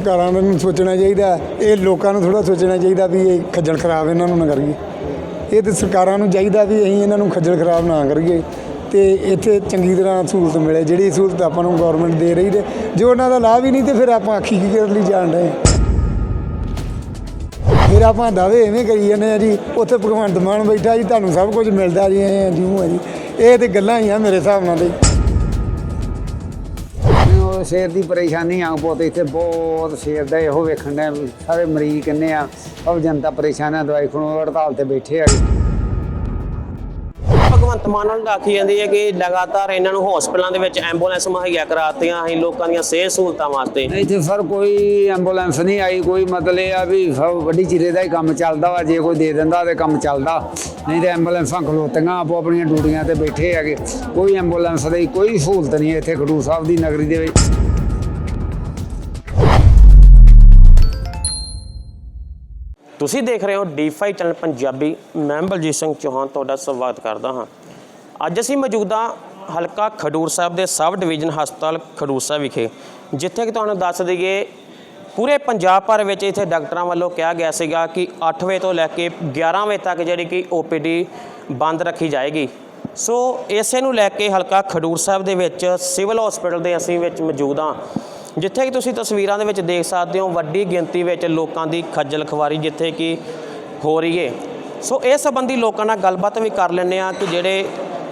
ਸਰਕਾਰਾਂ ਨੂੰ ਸੋਚਣਾ ਚਾਹੀਦਾ ਇਹ ਲੋਕਾਂ ਨੂੰ ਥੋੜਾ ਸੋਚਣਾ ਚਾਹੀਦਾ ਵੀ ਇਹ ਖੱਜਲ ਖਰਾਬ ਇਹਨਾਂ ਨੂੰ ਨਾ ਕਰੀਏ। ਇਹ ਤੇ ਸਰਕਾਰਾਂ ਨੂੰ ਚਾਹੀਦਾ ਵੀ ਅਸੀਂ ਇਹਨਾਂ ਨੂੰ ਖੱਜਲ ਖਰਾਬ ਨਾ ਕਰੀਏ ਤੇ ਇੱਥੇ ਚੰਗੀ ਤਰ੍ਹਾਂ ਸਹੂਲਤ ਮਿਲੇ। ਜਿਹੜੀ ਸਹੂਲਤ ਆਪਾਂ ਨੂੰ ਗਵਰਨਮੈਂਟ ਦੇ ਰਹੀ ਤੇ ਜੋ ਉਹਨਾਂ ਦਾ ਲਾਭ ਹੀ ਨਹੀਂ ਤੇ ਫਿਰ ਆਪਾਂ ਆਖੀ ਕੀ ਕਰਨ ਲਈ ਜਾਣ ਡਏ ਫਿਰ ਆਪਾਂ ਦਾਅਵੇ ਐਵੇਂ ਕਰੀ ਜਾਂਦੇ ਆ ਜੀ, ਉੱਥੇ ਭਗਵੰਤ ਮਾਨ ਬੈਠਾ ਜੀ, ਤੁਹਾਨੂੰ ਸਭ ਕੁਝ ਮਿਲਦਾ ਜੀ, ਐਂ ਜੀ ਉਹ ਆ ਜੀ। ਇਹ ਤੇ ਗੱਲਾਂ ਹੀ ਆ ਮੇਰੇ ਹਿਸਾਬ ਨਾਲ ਤੇ। ਉਹ ਸ਼ੇਰ ਦੀ ਪਰੇਸ਼ਾਨੀ ਆ ਬਹੁਤ, ਇੱਥੇ ਬਹੁਤ ਸ਼ੇਰ ਦਾ ਇਹੋ ਵੇਖਣ ਦਾ ਸਾਰੇ ਮਰੀਜ਼ ਕਿੰਨੇ ਆ। ਸਭ ਜਨਤਾ ਪਰੇਸ਼ਾਨ ਆ, ਦਵਾਈ ਖਣੋ, ਹੜਤਾਲ ਤੇ ਬੈਠੇ ਆ ਭਗਵੰਤ ਮਾਨ ਨਾਲ ਆਖੀ ਜਾਂਦੀ ਹੈ ਕਿ ਲਗਾਤਾਰ ਇਹਨਾਂ ਨੂੰ ਹਸਪਤਾਲਾਂ ਦੇ ਵਿੱਚ ਐਂਬੂਲੈਂਸ ਮੁਹੱਈਆ ਕਰਾਤੀਆਂ ਅਸੀਂ ਲੋਕਾਂ ਦੀਆਂ ਸਿਹਤ ਸਹੂਲਤਾਂ ਵਾਸਤੇ। ਇੱਥੇ ਸਰ ਕੋਈ ਐਂਬੂਲੈਂਸ ਨਹੀਂ ਆਈ ਕੋਈ ਮਤਲਬ ਇਹ ਆ ਵੀ ਸਭ ਵੱਡੀ ਚਿਰੇ ਦਾ ਹੀ ਕੰਮ ਚੱਲਦਾ ਵਾ ਜੇ ਕੋਈ ਦੇ ਦਿੰਦਾ ਤੇ ਕੰਮ ਚੱਲਦਾ। ਨਹੀਂ ਤੇ ਐਂਬੂਲੈਂਸਾਂ ਖਲੋਤੀਆਂ ਆਪੋ ਆਪਣੀਆਂ ਡਿਊਟੀਆਂ ਤੇ ਬੈਠੇ ਹੈਗੇ। ਕੋਈ ਐਂਬੂਲੈਂਸ ਦੀ ਕੋਈ ਸਹੂਲਤ ਨਹੀਂ ਹੈ ਇੱਥੇ ਖਡੂਰ ਸਾਹਿਬ ਦੀ ਨਗਰੀ ਦੇ ਵਿੱਚ। ਤੁਸੀਂ ਦੇਖ ਰਹੇ ਹੋ ਡੀ5 ਚੈਨਲ ਪੰਜਾਬੀ। ਮੈਂ ਬਲਜੀਤ ਸਿੰਘ ਚੌਹਾਨ ਤੁਹਾਡਾ ਸਵਾਗਤ ਕਰਦਾ ਹਾਂ। ਅੱਜ ਅਸੀਂ ਮੌਜੂਦਾ ਹਲਕਾ ਖਡੂਰ ਸਾਹਿਬ ਦੇ ਸਬ ਡਿਵੀਜ਼ਨ ਹਸਪਤਾਲ ਖਡੂਰ ਸਾਹਿਬ ਵਿਖੇ, ਜਿੱਥੇ ਕਿ ਤੁਹਾਨੂੰ ਦੱਸ ਦਈਏ, ਪੂਰੇ ਪੰਜਾਬ ਭਰ ਵਿੱਚ ਇੱਥੇ ਡਾਕਟਰਾਂ ਵੱਲੋਂ ਕਿਹਾ ਗਿਆ ਸੀਗਾ ਕਿ 8 ਵਜੇ ਤੋਂ ਲੈ ਕੇ 11 ਵਜੇ ਤੱਕ ਜਿਹੜੀ ਕਿ ਓਪੀਡੀ ਬੰਦ ਰੱਖੀ ਜਾਏਗੀ। ਸੋ ਇਸੇ ਨੂੰ ਲੈ ਕੇ ਹਲਕਾ ਖਡੂਰ ਸਾਹਿਬ ਦੇ ਵਿੱਚ ਸਿਵਲ ਹਸਪੀਟਲ ਦੇ ਅਸੀਂ ਵਿੱਚ ਮੌਜੂਦ ਹਾਂ, ਜਿੱਥੇ ਕਿ ਤੁਸੀਂ ਤਸਵੀਰਾਂ ਦੇ ਵਿੱਚ ਦੇਖ ਸਕਦੇ ਹੋ ਵੱਡੀ ਗਿਣਤੀ ਵਿੱਚ ਲੋਕਾਂ ਦੀ ਖੱਜਲ ਖਵਾਰੀ ਜਿੱਥੇ ਕਿ ਹੋ ਰਹੀ ਏ। ਸੋ ਇਸ ਸੰਬੰਧੀ ਲੋਕਾਂ ਨਾਲ ਗੱਲਬਾਤ ਵੀ ਕਰ ਲੈਂਦੇ ਆ ਕਿ ਜਿਹੜੇ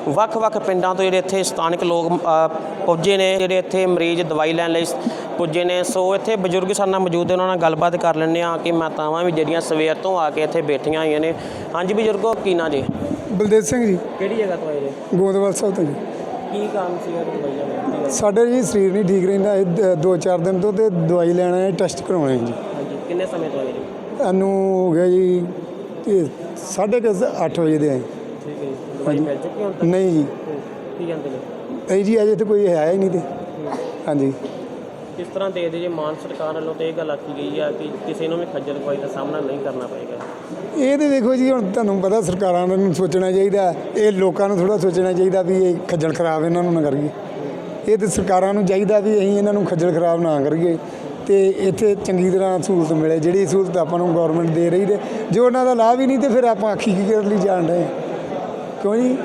ਵੱਖ-ਵੱਖ ਪਿੰਡਾਂ ਤੋਂ ਜਿਹੜੇ ਇੱਥੇ ਸਥਾਨਕ ਲੋਕ ਪੁੱਜੇ ਨੇ ਜਿਹੜੇ ਇੱਥੇ ਮਰੀਜ਼ ਦਵਾਈ ਲੈਣ ਲਈ ਪੁੱਜੇ ਨੇ। ਸੋ ਇੱਥੇ ਬਜ਼ੁਰਗ ਸਾਡੇ ਨਾਲ ਮੌਜੂਦ ਨੇ ਉਹਨਾਂ ਨਾਲ ਗੱਲਬਾਤ ਕਰ ਲੈਂਦੇ ਆ ਕਿ ਮਾਤਾਵਾਂ ਵੀ ਜਿਹੜੀਆਂ ਸਵੇਰ ਤੋਂ ਆ ਕੇ ਇੱਥੇ ਬੈਠੀਆਂ ਹੋਈਆਂ ਨੇ। ਹਾਂਜੀ ਬਜ਼ੁਰਗੋ ਕੀ ਨਾਂ ਜੀ? ਬਲਦੇਵ ਸਿੰਘ ਜੀ। ਕਿਹੜੀ ਜਗ੍ਹਾ ਤੋਂ ਆਏ ਜੀ? ਗੋਦਵਾਲ ਸਾਹਿਬ ਤੋਂ ਜੀ। ਕੀ ਕੰਮ ਸੀਗਾ ਦਵਾਈਆਂ ਲੈਣ ਸਾਡੇ ਜੀ ਸਰੀਰ ਨਹੀਂ ਠੀਕ ਰਹਿੰਦਾ ਇਹ ਦ- ਦੋ ਚਾਰ ਦਿਨ ਤੋਂ ਤੇ ਦਵਾਈ ਲੈਣਾ ਹੈ ਟੈਸਟ ਕਰਾਉਣੇ ਜੀ। ਹਾਂਜੀ ਕਿੰਨੇ ਸਮੇਂ ਤੋਂ ਆਏ ਜੀ? ਸਾਨੂੰ ਹੋ ਗਿਆ ਜੀ ਤੇ ਸਾਢੇ ਕੁ ਅੱਠ ਵਜੇ ਦੇ ਆਏ। ਠੀਕ ਹੈ ਜੀ। ਦਵਾਈ ਮਿਲ ਚੁੱਕੀ ਹੁਣ ਨਹੀਂ ਜੀ। ਕੀ ਕਹਿੰਦੇ ਨੇ? ਨਹੀਂ ਜੀ ਅਜੇ ਤੇ ਕੋਈ ਹੈ ਹੀ ਨਹੀਂ ਤੇ। ਹਾਂਜੀ। ਕਿਸ ਤਰ੍ਹਾਂ ਦੇ ਦੇ ਜੇ ਮਾਨ ਸਰਕਾਰ ਵੱਲੋਂ ਤੇ ਇਹ ਗੱਲ ਆਖੀ ਗਈ ਆ ਕਿ ਕਿਸੇ ਨੂੰ ਵੀ ਖੱਜਲ ਖਵਾਈ ਦਾ ਸਾਹਮਣਾ ਨਹੀਂ ਕਰਨਾ ਪਏਗਾ? ਇਹ ਤੇ ਵੇਖੋ ਜੀ ਹੁਣ ਤੁਹਾਨੂੰ ਪਤਾ ਸਰਕਾਰਾਂ ਨੂੰ ਸੋਚਣਾ ਚਾਹੀਦਾ। ਇਹ ਲੋਕਾਂ ਨੂੰ ਥੋੜਾ ਸੋਚਣਾ ਚਾਹੀਦਾ ਵੀ ਇਹ ਖੱਜਲ ਖਰਾਬ ਇਹਨਾਂ ਨੂੰ ਨਾ ਕਰੀਏ। ਇਹ ਤੇ ਸਰਕਾਰਾਂ ਨੂੰ ਚਾਹੀਦਾ ਵੀ ਅਸੀਂ ਇਹਨਾਂ ਨੂੰ ਖੱਜਲ ਖਰਾਬ ਨਾ ਕਰੀਏ। ਤੇ ਇੱਥੇ ਚੰਗੀ ਤਰ੍ਹਾਂ ਸਹੂਲਤ ਮਿਲੇ। ਜਿਹੜੀ ਸਹੂਲਤ ਆਪਾਂ ਨੂੰ ਗਵਰਨਮੈਂਟ ਦੇ ਰਹੀ ਤੇ ਜੋ ਉਹਨਾਂ ਦਾ ਲਾਭ ਹੀ ਨਹੀਂ ਤੇ ਫਿਰ ਆਪਾਂ ਆਖੀ ਕੀ ਕਰਨ ਲਈ ਜਾਣ ਡਏ ਕਿਉਂ ਜੀ?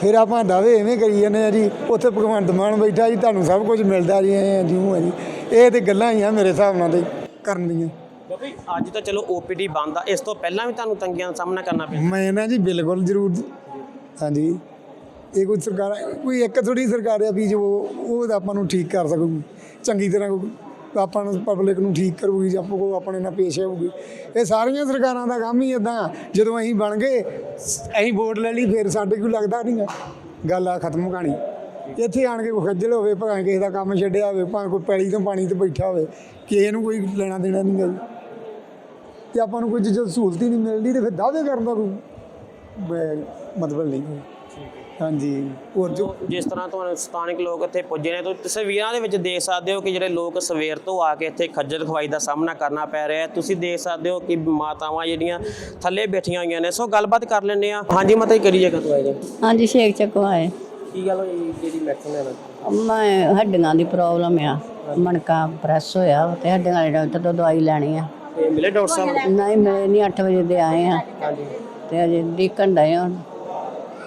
ਫਿਰ ਆਪਾਂ ਦਾਅਵੇ ਐਵੇਂ ਕਰੀ ਜਾਂਦੇ ਆ ਜੀ ਉੱਥੇ ਭਗਵੰਤ ਮਾਨ ਬੈਠਾ ਜੀ ਤੁਹਾਨੂੰ ਸਭ ਕੁਝ ਮਿਲਦਾ ਜੀ ਐਂ ਜੀ ਆ ਜੀ। ਇਹ ਤੇ ਗੱਲਾਂ ਹੀ ਆ ਮੇਰੇ ਹਿਸਾਬ ਨਾਲ ਤੇ ਕਰਨ ਦੀਆਂ। ਅੱਜ ਤਾਂ ਚਲੋ ਓਪੀਡੀ ਬੰਦ ਆ ਇਸ ਤੋਂ ਪਹਿਲਾਂ ਵੀ ਤੁਹਾਨੂੰ ਤੰਗੀਆਂ ਦਾ ਸਾਹਮਣਾ ਕਰਨਾ ਪਿਆ। ਮੈਂ ਨਾ ਜੀ ਬਿਲਕੁਲ ਜ਼ਰੂਰ ਹਾਂਜੀ। ਇਹ ਕੋਈ ਸਰਕਾਰ ਕੋਈ ਇੱਕ ਥੋੜੀ ਸਰਕਾਰ ਆ ਵੀ ਜੋ ਉਹ ਆਪਾਂ ਨੂੰ ਠੀਕ ਕਰ ਸਕੂਗੀ ਚੰਗੀ ਤਰ੍ਹਾਂ ਕੋਈ ਆਪਾਂ ਨੂੰ ਪਬਲਿਕ ਨੂੰ ਠੀਕ ਕਰੂਗੀ ਜਾਂ ਆਪਾਂ ਕੋ ਆਪਣੇ ਨਾਲ ਪੇਸ਼ ਆਊਗੀ। ਇਹ ਸਾਰੀਆਂ ਸਰਕਾਰਾਂ ਦਾ ਕੰਮ ਹੀ ਇਦਾਂ ਜਦੋਂ ਅਸੀਂ ਬਣ ਗਏ, ਅਸੀਂ ਵੋਟ ਲੈ ਲਈ, ਫਿਰ ਸਾਡੇ ਕੋਈ ਲੱਗਦਾ ਨਹੀਂਗਾ ਗੱਲ ਆ ਖਤਮ ਕਹਾਣੀ। ਇੱਥੇ ਆਣ ਕੇ ਕੋਈ ਖੱਜਲ ਹੋਵੇ, ਭਾਵੇਂ ਕਿਸੇ ਦਾ ਕੰਮ ਛੱਡਿਆ ਹੋਵੇ, ਭਾਵੇਂ ਕੋਈ ਪੈਲੀ ਤੋਂ ਪਾਣੀ ਤੇ ਬੈਠਾ ਹੋਵੇ, ਕਿਸੇ ਨੂੰ ਕੋਈ ਲੈਣਾ ਦੇਣਾ ਨਹੀਂ ਗੱਲ ਤੇ ਆਪਾਂ ਨੂੰ ਕੋਈ ਜਦੋਂ ਸਹੂਲਤ ਹੀ ਨਹੀਂ ਮਿਲਦੀ ਤੇ ਫਿਰ ਦਾਅਵੇ ਕਰਨ ਦਾ ਕੋਈ ਮਤਲਬ ਨਹੀਂ। ਹੈ। ਹਾਂਜੀ। ਹੋਰ ਜੋ ਜਿਸ ਤਰ੍ਹਾਂ ਤੁਹਾਨੂੰ ਸਥਾਨਕ ਲੋਕ ਇੱਥੇ ਪੁੱਜੇ ਨੇ ਤੁਸੀਂ ਤਸਵੀਰਾਂ ਦੇ ਵਿੱਚ ਦੇਖ ਸਕਦੇ ਹੋ ਕਿ ਜਿਹੜੇ ਲੋਕ ਸਵੇਰ ਤੋਂ ਆ ਕੇ ਇੱਥੇ ਖੱਜਲ ਖਵਾਈ ਦਾ ਸਾਹਮਣਾ ਕਰਨਾ ਪੈ ਰਿਹਾ ਹੈ। ਤੁਸੀਂ ਦੇਖ ਸਕਦੇ ਹੋ ਕਿ ਮਾਤਾਵਾਂ ਜਿਹੜੀਆਂ ਥੱਲੇ ਬੈਠੀਆਂ ਹੋਈਆਂ ਨੇ ਸੋ ਗੱਲਬਾਤ ਕਰ ਲੈਂਦੇ ਆ ਹਾਂਜੀ ਮਾਤਾ ਕਿਹੜੀ ਜਗ੍ਹਾ ਤੋਂ ਆਏ ਜੀ ਹਾਂਜੀ ਸ਼ੇਖ ਚੱਕਵਾਏ ਕੀ ਗੱਲ ਹੋਈ? ਜਿਹੜੀ ਮੈਡੀਸਨ ਲੈਣਾ ਮੈਂ ਹੱਡੀਆਂ ਦੀ ਪ੍ਰੋਬਲਮ ਆ। ਮਣਕਾ ਪ੍ਰੈਸ ਹੋਇਆ ਤੇ ਹੱਡੀਆਂ ਵਾਲੇ ਡਾਕਟਰ ਤੋਂ ਦਵਾਈ ਲੈਣੀ ਆ। ਤੇ ਮਿਲੇ ਡਾਕਟਰ ਸਾਹਿਬ? ਨਹੀਂ ਮਿਲੇ ਨਹੀਂ 8 ਵਜੇ ਦੇ ਆਏ ਆ। ਹਾਂਜੀ। ਤੇ ਅਜੇ ਦੇਖਣ ਡਏ ਹਾਂ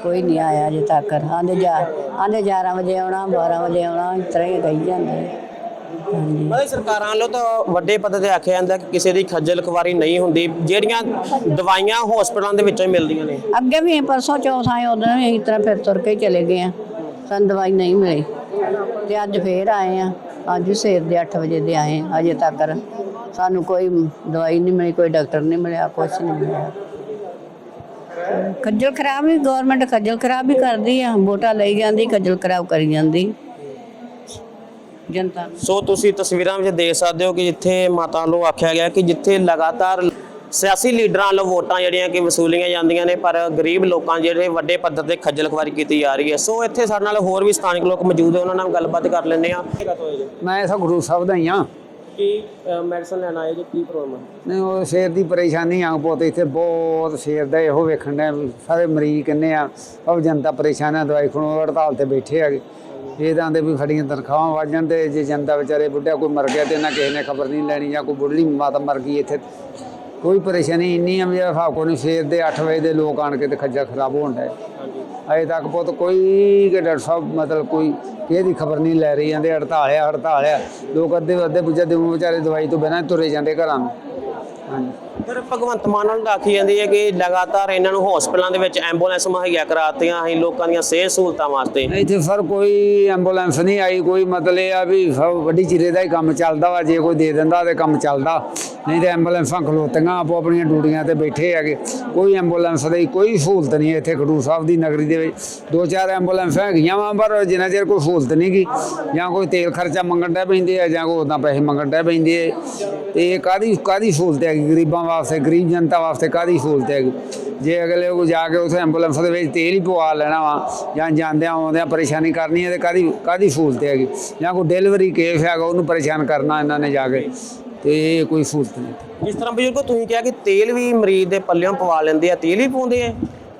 ਕੋਈ ਨਹੀਂ ਆਇਆ ਅਜੇ ਤੱਕ। ਆਂਦੇ ਜਾ ਆਂਦੇ 11 ਵਜੇ ਆਉਣਾ 12 ਵਜੇ ਆਉਣਾ ਇਸ ਤਰ੍ਹਾਂ ਹੀ ਕਹੀ ਜਾਂਦੇ ਹਾਂਜੀ। ਮਤਲਬ ਸਰਕਾਰਾਂ ਵੱਲੋਂ ਤਾਂ ਵੱਡੇ ਪੱਧਰ ਤੇ ਆਖਿਆ ਜਾਂਦਾ ਕਿ ਕਿਸੇ ਦੀ ਖੱਜਲ ਖਵਾਰੀ ਨਹੀਂ ਹੁੰਦੀ ਜਿਹੜੀਆਂ ਦਵਾਈਆਂ ਹਸਪਤਾਲਾਂ ਦੇ ਵਿੱਚੋਂ ਹੀ ਮਿਲਦੀਆਂ ਨੇ। ਅੱਗੇ ਵੀ ਪਰਸੋਂ ਚੌਥ ਆਏ ਉਦੋਂ ਵੀ ਇਸ ਤਰ੍ਹਾਂ ਫਿਰ ਤੁਰ ਕੇ ਹੀ ਚਲੇ ਗਏ ਆ। ਸਾਨੂੰ ਦਵਾਈ ਨਹੀਂ ਮਿਲੀ। ਤੇ ਅੱਜ ਫੇਰ ਆਏ ਆ। ਅੱਜ ਸਵੇਰ ਦੇ 8 ਵਜੇ ਦੇ ਆਏ ਆ, ਅਜੇ ਤੱਕ। ਸਾਨੂੰ ਕੋਈ ਦਵਾਈ ਨਹੀਂ ਮਿਲੀ ਕੋਈ ਡਾਕਟਰ ਨਹੀਂ ਮਿਲਿਆ ਕੁਛ ਨਹੀਂ ਮਿਲਿਆ। ਖੱਜਲ ਖਰਾਬ ਵੀ ਗਵਰਨਮੈਂਟ ਖੱਜਲ ਖਰਾਬ ਵੀ ਕਰਦੀ ਆ ਵੋਟਾਂ ਲਈ ਜਾਂਦੀ ਖੱਜਲ ਖਰਾਬ ਕਰੀ ਜਾਂਦੀ। ਜਨਤਾ। ਸੋ ਤੁਸੀਂ ਤਸਵੀਰਾਂ ਵਿੱਚ ਦੇਖ ਸਕਦੇ ਹੋ ਕਿ ਜਿੱਥੇ ਮਾਤਾ ਵੱਲੋਂ ਆਖਿਆ ਗਿਆ ਕਿ ਜਿੱਥੇ ਲਗਾਤਾਰ ਸਿਆਸੀ ਲੀਡਰਾਂ ਵੱਲੋਂ ਵੋਟਾਂ ਜਿਹੜੀਆਂ ਕਿ ਵਸੂਲੀਆਂ ਜਾਂਦੀਆਂ ਨੇ ਪਰ ਗਰੀਬ ਲੋਕਾਂ ਜਿਹੜੇ ਵੱਡੇ ਪੱਧਰ ਤੇ ਖੱਜਲ ਖਵਾਰੀ ਕੀਤੀ ਜਾ ਰਹੀ ਹੈ। ਸੋ ਇੱਥੇ ਸਾਡੇ ਨਾਲ ਹੋਰ ਵੀ ਸਥਾਨਕ ਲੋਕ ਮੌਜੂਦ ਹੈ ਉਹਨਾਂ ਨਾਲ ਗੱਲਬਾਤ ਕਰ ਲੈਂਦੇ ਆ ਮੈਂ ਸਭ ਗੁਰੂ ਸਾਹਿਬ ਦਾ ਹੀ ਆ ਕੀ ਮੈਡੀਸਨ ਲੈਣ ਆਏ ਜੀ ਕੀ ਪ੍ਰੋਬਲਮ ਹੈ ਨਹੀਂ ਉਹ ਸ਼ੇਰ ਦੀ ਪਰੇਸ਼ਾਨੀ ਆ ਪੁੱਤ ਇੱਥੇ ਬਹੁਤ ਸ਼ੇਰ ਦਾ ਇਹੋ ਵੇਖਣ ਦਾ ਸਾਰੇ ਮਰੀਜ਼ ਕਿੰਨੇ ਆ ਉਹ ਜਨਤਾ ਪਰੇਸ਼ਾਨ ਆ ਦਵਾਈ ਖਣੋ ਹੜਤਾਲ ਤੇ ਬੈਠੇ ਹੈਗੇ ਇਹ ਤਾਂ ਆਂਦੇ ਵੀ ਸਾਡੀਆਂ ਤਨਖਾਹਾਂ ਵੱਧ ਤੇ ਜੇ ਜਨਤਾ ਵਿਚਾਰੇ ਬੁੱਢਾ ਕੋਈ ਮਰ ਗਿਆ ਤੇ ਇਹਨਾਂ ਕਿਸੇ ਨੇ ਖਬਰ ਨਹੀਂ ਲੈਣੀ ਜਾਂ ਕੋਈ ਬੁੱਢੀ ਮਾਤਾ ਮਰ ਗਈ ਇੱਥੇ ਕੋਈ ਪਰੇਸ਼ਾਨੀ ਇੰਨੀ ਆ ਵੀ ਹਿਸਾਬ ਕੋ ਨਹੀਂ ਸਵੇਰ ਦੇ 8 ਵਜੇ ਦੇ ਲੋਕ ਆਣ ਕੇ ਤੇ ਖੱਜਾ ਖਰਾਬ ਹੋਣ ਹਾਂਜੀ। ਅਜੇ ਤੱਕ ਪੁੱਤ ਕੋਈ ਕਿ ਡਾਕਟਰ ਸਾਹਿਬ, ਮਤਲਬ ਕੋਈ ਇਹਦੀ ਖਬਰ ਨਹੀਂ ਲੈ ਰਹੀ ਜਾਂਦੇ ਹੜਤਾਲ ਆ ਹੜਤਾਲ ਆ। ਲੋਕ ਅੱਧੇ ਅੱਧੇ ਪੁੱਜੇ ਦੇ ਵਿਚਾਰੇ ਦਵਾਈ ਤੋਂ ਬਿਨਾਂ ਹੀ ਤੁਰੇ ਜਾਂਦੇ ਘਰਾਂ ਨੂੰ। ਹਾਂਜੀ। ਸਰ, ਭਗਵੰਤ ਮਾਨ ਨਾਲ ਆਖੀ ਜਾਂਦੀ ਹੈ ਕਿ ਲਗਾਤਾਰ ਇਹਨਾਂ ਨੂੰ ਹਸਪਤਾਲਾਂ ਦੇ ਵਿੱਚ ਐਂਬੂਲੈਂਸ ਮੁਹੱਈਆ ਕਰਾਤੀਆਂ, ਅਸੀਂ ਲੋਕਾਂ ਦੀਆਂ ਸਿਹਤ ਸਹੂਲਤਾਂ ਵਾਸਤੇ। ਇੱਥੇ ਸਰ, ਕੋਈ ਐਂਬੂਲੈਂਸ ਨਹੀਂ ਆਈ, ਕੋਈ ਮਤਲਬ ਇਹ ਆ ਵੀ ਸਭ ਵੱਡੀ ਚਿਰੇ ਦਾ ਹੀ ਕੰਮ ਚੱਲਦਾ ਵਾ, ਜੇ ਕੋਈ ਦੇ ਦਿੰਦਾ ਤੇ ਕੰਮ ਚੱਲਦਾ। ਨਹੀਂ ਤੇ ਐਂਬੂਲੈਂਸਾਂ ਖਲੋਤੀਆਂ, ਆਪੋ ਆਪਣੀਆਂ ਡਿਊਟੀਆਂ ਤੇ ਬੈਠੇ ਹੈਗੇ। ਕੋਈ ਐਂਬੂਲੈਂਸ ਦੀ ਕੋਈ ਸਹੂਲਤ ਨਹੀਂ ਹੈ ਇੱਥੇ ਖਡੂਰ ਸਾਹਿਬ ਦੀ ਨਗਰੀ ਦੇ ਵਿੱਚ। ਦੋ ਚਾਰ ਐਂਬੂਲੈਂਸਾਂ ਹੈਗੀਆਂ ਵਾ, ਪਰ ਜਿੰਨਾ ਚਿਰ ਕੋਈ ਸਹੂਲਤ ਨਹੀਂ ਗੀ, ਜਾਂ ਕੋਈ ਤੇਲ ਖਰਚਾ ਮੰਗਣ ਡੈ ਪੈਂਦੇ ਆ, ਜਾਂ ਕੋਈ ਉਦਾਂ ਪੈਸੇ ਮੰਗਣ ਡੈ ਪੈਂਦੇ ਆ। ਤੇ ਇਹ ਕਾਦੀ ਕਾਦੀ ਸਹੂਲਤ ਹੈਗੀ ਗਰੀਬਾਂ ਵਾਸਤੇ, ਗਰੀਬ ਜਨਤਾ ਵਾਸਤੇ ਕਾਦੀ ਸਹੂਲਤ ਹੈਗੀ? ਜੇ ਅਗਲੇ ਕੋ ਜਾ ਕੇ ਉੱਥੇ ਐਂਬੂਲੈਂਸ ਦੇ ਵਿੱਚ ਤੇਲ ਹੀ ਪਵਾ ਲੈਣਾ ਵਾ, ਜਾਂ ਜਾਂਦਿਆਂ ਆਉਂਦਿਆਂ ਪਰੇਸ਼ਾਨੀ ਕਰਨੀ ਹੈ, ਤੇ ਕਾਦੀ ਕਾਦੀ ਸਹੂਲਤ ਹੈਗੀ? ਜਾਂ ਕੋਈ ਡਿਲੀਵਰੀ ਕੇਸ ਹੈਗਾ, ਉਹਨੂੰ ਪਰੇਸ਼ਾਨ ਕਰਨਾ ਇਹਨਾਂ ਨੇ ਜਾ ਕੇ, ਤੇ ਇਹ ਕੋਈ ਸਹੂਲਤ ਨਹੀਂ। ਜਿਸ ਤਰ੍ਹਾਂ ਬਜ਼ੁਰਗੋ, ਤੁਸੀਂ ਕਿਹਾ ਕਿ ਤੇਲ ਵੀ ਮਰੀਜ਼ ਦੇ ਪੱਲਿਓਂ ਪਵਾ ਲੈਂਦੇ ਆ, ਤੇਲ ਹੀ ਪਾਉਂਦੇ ਆ।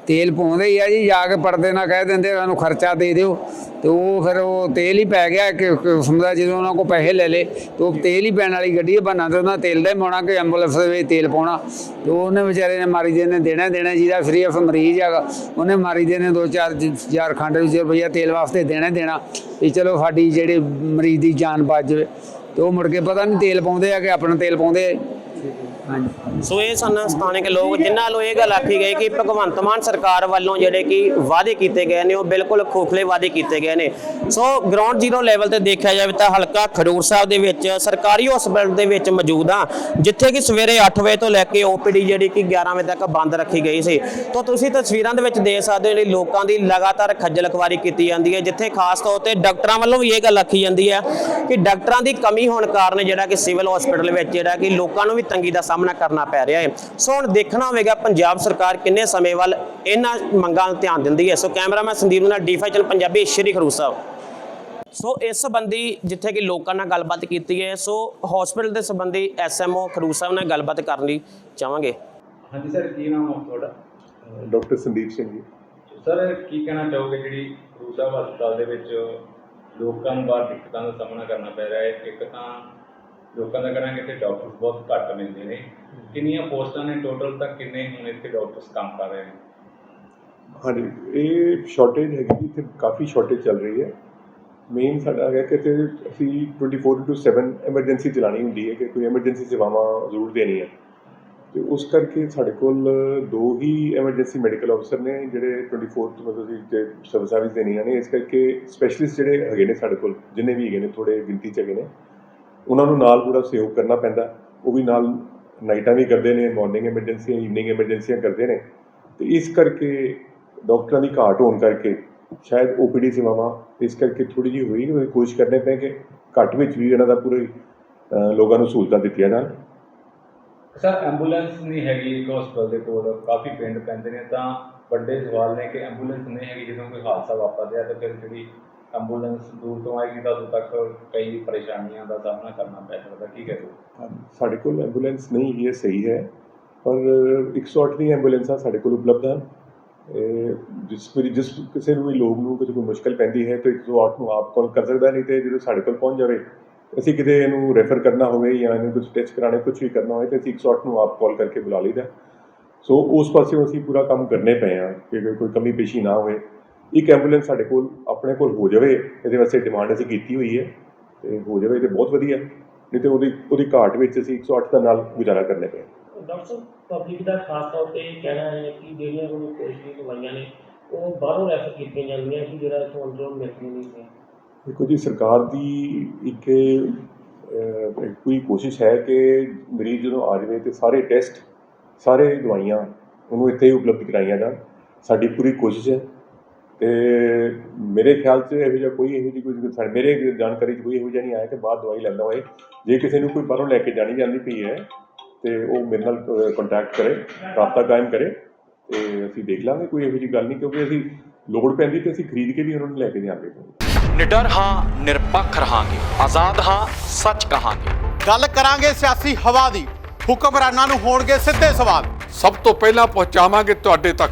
ਤੇਲ ਪਾਉਂਦੇ ਹੀ ਆ ਜੀ, ਜਾ ਕੇ ਪਰਦੇ ਨਾਲ ਕਹਿ ਦਿੰਦੇ ਸਾਨੂੰ ਖਰਚਾ ਦੇ ਦਿਓ। ਤੇ ਉਹ ਫਿਰ ਉਹ ਤੇਲ ਹੀ ਪੈ ਗਿਆ ਕਿ ਕਿਸਮ ਦਾ ਜਦੋਂ ਉਹਨਾਂ ਕੋਲ ਪੈਸੇ ਲੈ ਲੇ ਤੇ ਉਹ ਤੇਲ ਹੀ ਪੈਣ ਵਾਲੀ ਗੱਡੀ ਹੈ ਬਣਾ ਤੇ ਉਹਨਾਂ ਤੇਲ ਦਾ ਹੀ ਪਾਉਣਾ, ਕਿ ਐਂਬੂਲੈਂਸ ਦੇ ਵਿੱਚ ਤੇਲ ਪਾਉਣਾ। ਤੇ ਉਹਨੇ ਵਿਚਾਰੇ ਨੇ ਮਾਰੀ ਦੇ ਨੇ ਦੇਣਾ ਦੇਣਾ ਜਿਹਦਾ ਫ੍ਰੀ ਆਫ ਮਰੀਜ਼ ਹੈਗਾ, ਉਹਨੇ ਮਾਰੀ ਦੇ ਨੇ ਦੋ ਚਾਰ ਜ- ਹਜ਼ਾਰ ਖੰਡ ਵਿੱਚ ਰੁਪਈਆ ਤੇਲ ਵਾਸਤੇ ਦੇਣਾ ਦੇਣਾ, ਵੀ ਚਲੋ ਸਾਡੀ ਜਿਹੜੇ ਮਰੀਜ਼ ਦੀ ਜਾਨ ਬਚ ਜਾਵੇ। ਤੇ ਉਹ ਮੁੜ ਕੇ ਪਤਾ ਨਹੀਂ ਤੇਲ ਪਾਉਂਦੇ ਆ ਕਿ ਆਪਣਾ ਤੇਲ ਪਾਉਂਦੇ ਆ। ਸੋ ਇਹ ਸਨ ਸਥਾਨਕ ਲੋਕ ਜਿਨ੍ਹਾਂ ਵੱਲੋਂ ਇਹ ਗੱਲ ਆਖੀ ਗਈ ਕਿ ਭਗਵੰਤ ਮਾਨ ਸਰਕਾਰ ਵੱਲੋਂ ਜਿਹੜੇ ਕਿ ਵਾਅਦੇ ਕੀਤੇ ਗਏ ਨੇ, ਉਹ ਬਿਲਕੁਲ ਖੋਖਲੇ ਵਾਅਦੇ ਕੀਤੇ ਗਏ ਨੇ। ਸੋ ਗਰਾਊਂਡ ਜ਼ੀਰੋ ਲੈਵਲ ਤੇ ਦੇਖਿਆ ਜਾਵੇ ਤਾਂ ਹਲਕਾ ਖਡੂਰ ਸਾਹਿਬ ਦੇ ਵਿੱਚ ਸਰਕਾਰੀ ਹਸਪਤਾਲ ਦੇ ਵਿੱਚ ਮੌਜੂਦ ਹਾਂ, ਜਿੱਥੇ ਕਿ ਸਵੇਰੇ 8 ਵਜੇ ਤੋਂ ਲੈ ਕੇ ਓਪੀਡੀ ਜਿਹੜੀ ਕਿ 11 ਵਜੇ ਤੱਕ ਬੰਦ ਰੱਖੀ ਗਈ ਸੀ। ਤਾਂ ਤੁਸੀਂ ਤਸਵੀਰਾਂ ਦੇ ਵਿੱਚ ਦੇਖ ਸਕਦੇ ਹੋ ਜਿਹੜੀ ਲੋਕਾਂ ਦੀ ਲਗਾਤਾਰ ਖੱਜਲ ਖਵਾਰੀ ਕੀਤੀ ਜਾਂਦੀ ਹੈ, ਜਿੱਥੇ ਖਾਸ ਤੌਰ ਤੇ ਡਾਕਟਰਾਂ ਵੱਲੋਂ ਵੀ ਇਹ ਗੱਲ ਆਖੀ ਜਾਂਦੀ ਹੈ ਕਿ ਡਾਕਟਰਾਂ ਦੀ ਕਮੀ ਹੋਣ ਕਾਰਨ ਜਿਹੜਾ ਕਿ ਸਿਵਲ ਹਸਪੀਟਲ ਵਿੱਚ ਜਿਹੜਾ ਕਿ ਲੋਕਾਂ ਨੂੰ ਵੀ ਤੰਗੀ ਦਾ ਸਾਹਮਣਾ ਕਰਨਾ ਪੈ ਰਿਹਾ ਹੈ। ਸੋ ਹੁਣ ਦੇਖਣਾ ਹੋਵੇਗਾ ਪੰਜਾਬ ਸਰਕਾਰ ਕਿੰਨੇ ਸਮੇਂ ਵੱਲ ਇਹਨਾਂ ਮੰਗਾਂ ਨੂੰ ਧਿਆਨ ਦਿੰਦੀ ਹੈ। ਸੋ ਕੈਮਰਾਮੈਨ ਸੰਦੀਪ ਨਾਲ D five channel Punjabi Shri Khadoor Sahib. So ਇਸ ਸੰਬੰਧੀ ਜਿੱਥੇ ਕਿ ਲੋਕਾਂ ਨਾਲ ਗੱਲਬਾਤ ਕੀਤੀ ਹੈ ਸੋ ਹਸਪੀਟਲ ਦੇ ਸੰਬੰਧੀ ਐਸਐਮਓ ਖਡੂਰ ਸਾਹਿਬ ਨਾਲ ਗੱਲਬਾਤ ਕਰਨ ਲਈ ਚਾਹਾਂਗੇ। ਹਾਂਜੀ ਸਰ ਕੀ ਨਾਮ ਹੈ ਤੁਹਾਡਾ? ਡਾਕਟਰ ਸੰਦੀਪ ਸਿੰਘ ਜੀ। ਸਰ ਕੀ ਕਹਿਣਾ ਚਾਹੋਗੇ ਜਿਹੜੀ ਗੁਰੂ ਸਾਹਿਬ ਹਸਪਤਾਲ ਦੇ ਵਿੱਚ ਲੋਕਾਂ ਨੂੰ ਬਾਹਰ ਦਿੱਕਤਾਂ ਦਾ ਸਾਹਮਣਾ ਕਰਨਾ ਪੈ ਰਿਹਾ ਹੈ? ਇੱਕ ਤਾਂ ਲੋਕਾਂ ਦਾ ਕਰਾਂਗੇ ਤੇ ਡਾਕਟਰ ਬਹੁਤ ਘੱਟ ਮਿਲਦੇ ਨੇ। ਕਿੰਨੀਆਂ ਪੋਸਟਾਂ ਨੇ? ਟੋਟਲ ਤਾਂ ਕਿੰਨੇ ਹੁਣ ਇੱਥੇ ਡਾਕਟਰਸ ਕੰਮ ਕਰ ਰਹੇ ਨੇ? ਹਾਂਜੀ, ਇਹ ਸ਼ਾਰਟੇਜ ਹੈਗੀ ਇੱਥੇ ਕਾਫੀ ਸ਼ਾਰਟੇਜ ਚੱਲ ਰਹੀ ਹੈ। ਮੇਨ ਸਾਡਾ ਹੈਗਾ ਕਿ ਇੱਥੇ ਅਸੀਂ 24/7 ਐਮਰਜੈਂਸੀ ਚਲਾਣੀ ਹੁੰਦੀ ਹੈ ਕਿ ਕੋਈ ਐਮਰਜੈਂਸੀ ਸੇਵਾਵਾਂ ਜ਼ਰੂਰ ਦੇਣੀਆਂ ਤੇ ਉਸ ਕਰਕੇ ਸਾਡੇ ਕੋਲ ਦੋ ਹੀ ਐਮਰਜੈਂਸੀ ਮੈਡੀਕਲ ਅਫਸਰ ਨੇ, ਜਿਹੜੇ 24 ਤੋਂ ਮਤਲਬ ਅਸੀਂ ਸਰਵਿਸ ਸਰਵਿਸ ਦੇਣੀਆਂ ਨੇ। ਇਸ ਕਰਕੇ ਸਪੈਸ਼ਲਿਸਟ ਜਿਹੜੇ ਹੈਗੇ ਨੇ ਸਾਡੇ ਕੋਲ, ਜਿੰਨੇ ਵੀ ਹੈਗੇ ਨੇ ਥੋੜੇ ਗਿਣਤੀ ਚ ਹੈਗੇ ਨੇ। ਉਹਨਾਂ ਨੂੰ ਨਾਲ ਪੂਰਾ ਸਹਿਯੋਗ ਕਰਨਾ ਪੈਂਦਾ। ਉਹ ਵੀ ਨਾਲ ਨਾਈਟਾਂ ਵੀ ਕਰਦੇ ਨੇ ਮਾਰਨਿੰਗ ਐਮਰਜੈਂਸੀਆਂ ਈਵਨਿੰਗ ਐਮਰਜੈਂਸੀਆਂ ਕਰਦੇ ਨੇ। ਤੇ ਇਸ ਕਰਕੇ ਡਾਕਟਰਾਂ ਦੀ ਘਾਟ ਹੋਣ ਕਰਕੇ ਸ਼ਾਇਦ ਓਪੀਡੀ ਸੇਵਾਵਾਂ ਇਸ ਕਰਕੇ ਥੋੜੀ ਜਿਹੀ ਹੋਈ ਉਹ ਕੋਸ਼ਿਸ਼ ਕਰਨੇ ਪਏ ਕਿ ਘੱਟ ਵਿੱਚ ਵੀ ਇਹਨਾਂ ਦਾ ਪੂਰੇ ਲੋਕਾਂ ਨੂੰ ਸਹੂਲਤਾਂ ਦਿੱਤੀਆਂ ਜਾਣ। ਸਰ, ਐਂਬੂਲੈਂਸ ਨਹੀਂ ਹੈਗੀ ਇੱਕ ਹਸਪਤਾਲ ਦੇ ਕੋਲ, ਕਾਫੀ ਪਿੰਡ ਪੈਂਦੇ ਨੇ, ਤਾਂ ਵੱਡੇ ਸਵਾਲ ਨੇ ਕਿ ਐਂਬੂਲੈਂਸ ਨਹੀਂ ਹੈਗੀ ਜਦੋਂ ਕੋਈ ਹਾਦਸਾ ਵਾਪਰਦਾ ਹੈ ਤਾਂ ਫਿਰ ਜਿਹੜੀ ਐਂਬੂਲੈਂਸ ਦੂਰ ਤੋਂ ਆਏਗੀ ਤਾਂ ਉਦੋਂ ਤੱਕ ਕਈ ਪਰੇਸ਼ਾਨੀਆਂ ਦਾ ਸਾਹਮਣਾ ਕਰਨਾ ਪੈ ਸਕਦਾ, ਕੀ ਕਹੋ ਸਾਡੇ ਕੋਲ ਐਂਬੂਲੈਂਸ ਨਹੀਂ ਹੈ ਸਹੀ ਹੈ, ਪਰ 108 ਦੀਆਂ ਐਂਬੂਲੈਂਸਾਂ ਸਾਡੇ ਕੋਲ ਉਪਲਬਧ ਹਨ। ਇਹ ਜਿਸ ਕੋਈ ਜਿਸ ਕਿਸੇ ਨੂੰ ਵੀ ਲੋਕ ਨੂੰ ਕਿਸੇ ਕੋਈ ਮੁਸ਼ਕਲ ਪੈਂਦੀ ਹੈ, ਤਾਂ 108 ਨੂੰ ਆਪ ਕਾਲ ਕਰ ਸਕਦਾ, ਨਹੀਂ ਤੇ ਜਦੋਂ ਸਾਡੇ ਕੋਲ ਪਹੁੰਚ ਜਾਵੇ, ਅਸੀਂ ਕਿਤੇ ਇਹਨੂੰ ਰੈਫਰ ਕਰਨਾ ਹੋਵੇ ਜਾਂ ਇਹਨੂੰ ਕੁਝ ਟੈਸਟ ਕਰਾਣੇ ਕੁਝ ਵੀ ਕਰਨਾ ਹੋਵੇ, ਤਾਂ ਅਸੀਂ 108 ਨੂੰ ਆਪ ਕਾਲ ਕਰਕੇ ਬੁਲਾ ਲਈਦਾ। ਸੋ ਉਸ ਪਾਸੇ ਅਸੀਂ ਪੂਰਾ ਕੰਮ ਕਰਨੇ ਪਏ ਆ ਕਿ ਕੋਈ- ਕੋਈ ਕਮੀ ਪੇਸ਼ੀ ਨਾ ਹੋਵੇ ਇੱਕ ਐਂਬੂਲੈਂਸ ਸਾਡੇ ਕੋਲ ਆਪਣੇ ਕੋਲ ਹੋ ਜਾਵੇ ਇਹਦੇ ਵਾਸਤੇ ਡਿਮਾਂਡ ਅਸੀਂ ਕੀਤੀ ਹੋਈ ਹੈ ਤੇ ਹੋ ਜਾਵੇ ਤੇ ਬਹੁਤ ਵਧੀਆ। ਨਹੀਂ ਤੇ ਉਹਦੀ ਉਹਦੀ ਘਾਟ ਵਿੱਚ ਅਸੀਂ 108 ਦਾ ਨਾਲ ਗੁਜ਼ਾਰਾ ਕਰਨੇ ਪਏ। ਡਾਕਟਰ ਸਾਹਿਬ ਪਬਲਿਕ ਦਾ ਖਾਸ ਤੌਰ ਤੇ ਕਹਿਣਾ ਹੈ ਕਿ ਜਿਹੜੀਆਂ ਕੋਈ ਪੋਸਟੀ ਦਵਾਈਆਂ ਨੇ ਉਹ ਬਾਹਰੋਂ ਰੈਫਰ ਕੀਤੀਆਂ ਜਾਂਦੀਆਂ ਕਿ ਜਿਹੜਾ ਇੱਥੋਂ ਅੰਦਰੋਂ ਮਿਲਦੀਆਂ ਨਹੀਂ ਸੀ ਦੇਖੋ ਜੀ ਸਰਕਾਰ ਦੀ ਇੱਕ ਪੂਰੀ ਕੋਸ਼ਿਸ਼ ਹੈ ਕਿ ਮਰੀਜ਼ ਜਦੋਂ ਆ ਜਾਵੇ ਤੇ ਸਾਰੇ ਟੈਸਟ ਸਾਰੇ ਦਵਾਈਆਂ ਉਹਨੂੰ ਇੱਥੇ ਹੀ ਉਪਲਬਧ ਕਰਾਈਆਂ ਜਾਣ। ਸਾਡੀ ਪੂਰੀ ਕੋਸ਼ਿਸ਼ ਹੈ। ਤੇ ਮੇਰੇ ਖਿਆਲ 'ਚ ਇਹੋ ਜਿਹਾ ਕੋਈ ਇਹੋ ਜਿਹੀ ਕੋਈ ਸਾਡੇ ਮੇਰੇ ਜਾਣਕਾਰੀ 'ਚ ਕੋਈ ਇਹੋ ਜਿਹਾ ਨਹੀਂ ਆਇਆ ਕਿ ਬਾਹਰ ਦਵਾਈ ਲੈਂਦਾ ਹੋਏ। ਜੇ ਕਿਸੇ ਨੂੰ ਕੋਈ ਬਾਹਰੋਂ ਲੈ ਕੇ ਜਾਣੀ ਜਾਂਦੀ ਪਈ ਹੈ ਤੇ ਉਹ ਮੇਰੇ ਨਾਲ ਕੰਟੈਕਟ ਕਰੇ ਰਾਬਤਾ ਕਾਇਮ ਕਰੇ ਤੇ ਅਸੀਂ ਦੇਖ ਲਾਂਗੇ ਕੋਈ ਇਹੋ ਜਿਹੀ ਗੱਲ ਨਹੀਂ ਕਿਉਂਕਿ ਅਸੀਂ ਲੋੜ ਪੈਂਦੀ ਤੇ ਅਸੀਂ ਖਰੀਦ ਕੇ ਵੀ ਉਹਨਾਂ ਨੂੰ ਲੈ ਕੇ ਜਾਵਾਂਗੇ ਨਿਡਰ ਹਾਂ ਨਿਰਪੱਖ ਰਹਾਂਗੇ। ਆਜ਼ਾਦ ਹਾਂ ਸੱਚ ਕਹਾਂਗੇ। ਗੱਲ ਕਰਾਂਗੇ ਸਿਆਸੀ ਹਵਾ ਦੀ। ਹੁਕਮਰਾਨਾਂ ਨੂੰ ਹੋਣਗੇ ਸਿੱਧੇ ਸਵਾਲ। ਸਭ ਤੋਂ ਪਹਿਲਾਂ ਪਹੁੰਚਾਵਾਂਗੇ ਤੁਹਾਡੇ ਤੱਕ।